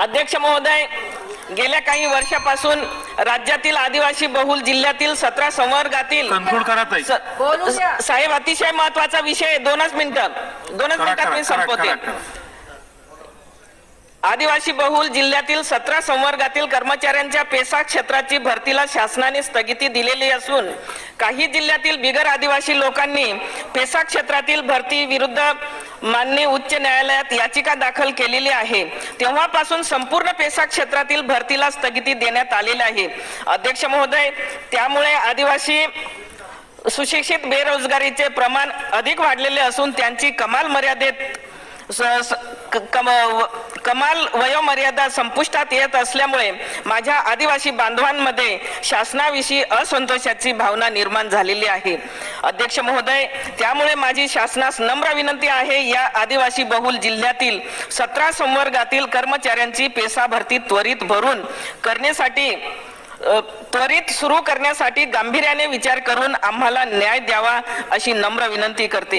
अध्यक्ष महोदय गेल्या काही वर्षापासून राज्यातील आदिवासी बहुल जिल्ह्यातील सतरा संवर्गातील. साहेब अतिशय महत्त्वाचा विषय आहे. दोनच मिनिटं दोनच मिनिटात मी संपवते. आदिवासी बहुल जिल्ह्यातील सतरा संवर्गातील कर्मचाऱ्यांच्या पेसा क्षेत्राची भरतीला शासनाने स्थगिती दिलेली असून काही जिल्ह्यातील बिगर आदिवासी लोकांनी पेसा क्षेत्रातील भरती विरुद्ध माननीय उच्च न्यायालयात याचिका दाखल केलेली आहे. तेव्हापासून संपूर्ण पेसा क्षेत्रातील भरतीला स्थगिती देण्यात आलेली आहे. अध्यक्ष महोदय त्यामुळे आदिवासी सुशिक्षित बेरोजगारीचे प्रमाण अधिक वाढलेले असून त्यांची कमाल मर्यादेत स- स- क- कम- व- कमाल वयोमर्यादा संपुष्टात येत असल्यामुळे माझ्या आदिवासी बांधवांमध्ये शासनाविषयी असंतोषाची भावना निर्माण झालेली आहे. अध्यक्ष महोदय त्यामुळे माझी शासनास नम्र विनंती आहे या आदिवासी बहुल जिल्ह्यातील सतरा संवर्गातील कर्मचाऱ्यांची पेसा भरती त्वरित भरून करण्यासाठी त्वरित सुरू करण्यासाठी गांभीर्याने विचार करून आम्हाला न्याय द्यावा अशी नम्र विनंती करते.